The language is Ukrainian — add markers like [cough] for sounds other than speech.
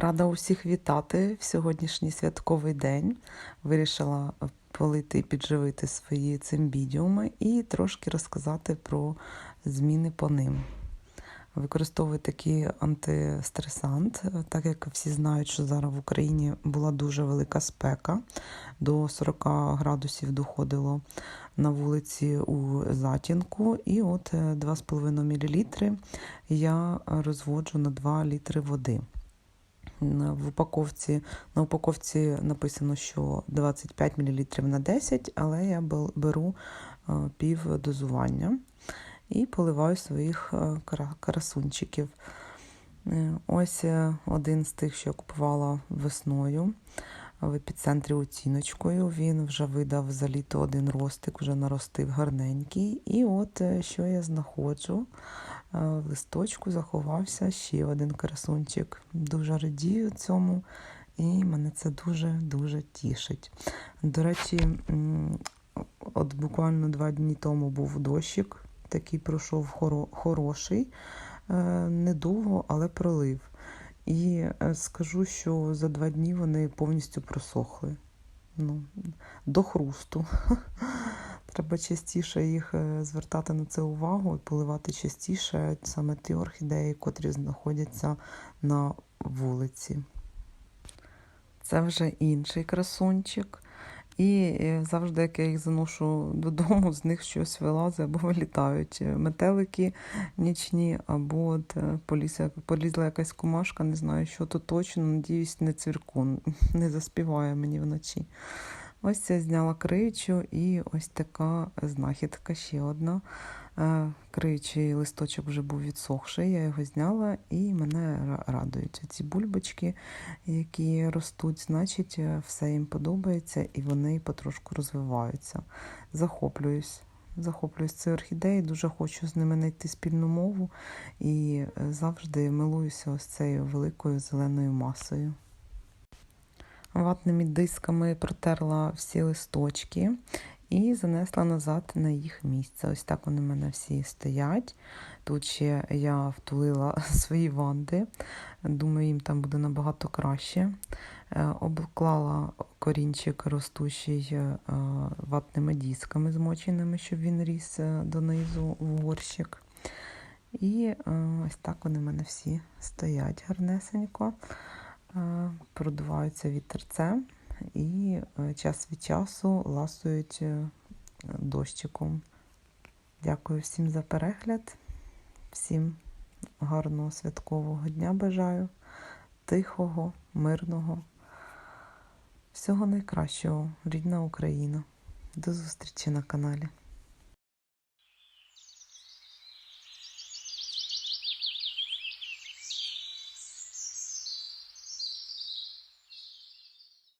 Рада усіх вітати в сьогоднішній святковий день. Вирішила полити і підживити свої цимбідіуми і трошки розказати про зміни по ним. Використовую такий антистресант, так як всі знають, що зараз в Україні була дуже велика спека, до 40 градусів доходило на вулиці у затінку, і от 2,5 мл я розводжу на 2 літри води. В упаковці, на упаковці написано, що 25 мл на 10, але я беру пів дозування і поливаю своїх красунчиків. Ось один з тих, що я купувала весною в епіцентрі оціночкою. Він вже видав за літо один ростик, вже наростив гарненький. І от що я знаходжу. В листочку заховався ще один красунчик. Дуже радію цьому, і мене це дуже-дуже тішить. До речі, от буквально два дні тому був дощик, такий пройшов хороший, недовго, але пролив. І скажу, що за два дні вони повністю просохли. Ну, До хрусту. [laughs] Треба частіше їх звертати на це увагу і поливати частіше саме ті орхідеї, котрі знаходяться на вулиці. Це вже інший красунчик. І завжди, як я їх заношу додому, з них щось вилазить або вилітають метелики нічні, або от полізла, полізла якась комашка, не знаю, що то точно, надіюсь, не цвіркун, [laughs] не заспіває мені вночі. Ось я зняла криючу і ось така знахідка ще одна. Криючий листочок вже був відсохший, я його зняла і мене радують. Ці бульбочки, які ростуть, значить, все їм подобається і вони потрошку розвиваються. Захоплююсь. Захоплююсь цією орхідеєю, дуже хочу з ними знайти спільну мову і завжди милуюся ось цією великою зеленою масою. Ватними дисками протерла всі листочки і занесла назад на їх місце. Ось так вони в мене всі стоять. Тут ще я втулила [laughs] свої ванди. Думаю, їм там буде набагато краще. Обклала корінчик ростущий ватними дисками змоченими, щоб він ріс донизу в горщик. І ось так вони в мене всі стоять гарнесенько продуваються вітерцем і час від часу ласують дощиком. Дякую всім за перегляд, всім гарного святкового дня бажаю, тихого, мирного, всього найкращого, рідна Україна. До зустрічі на каналі.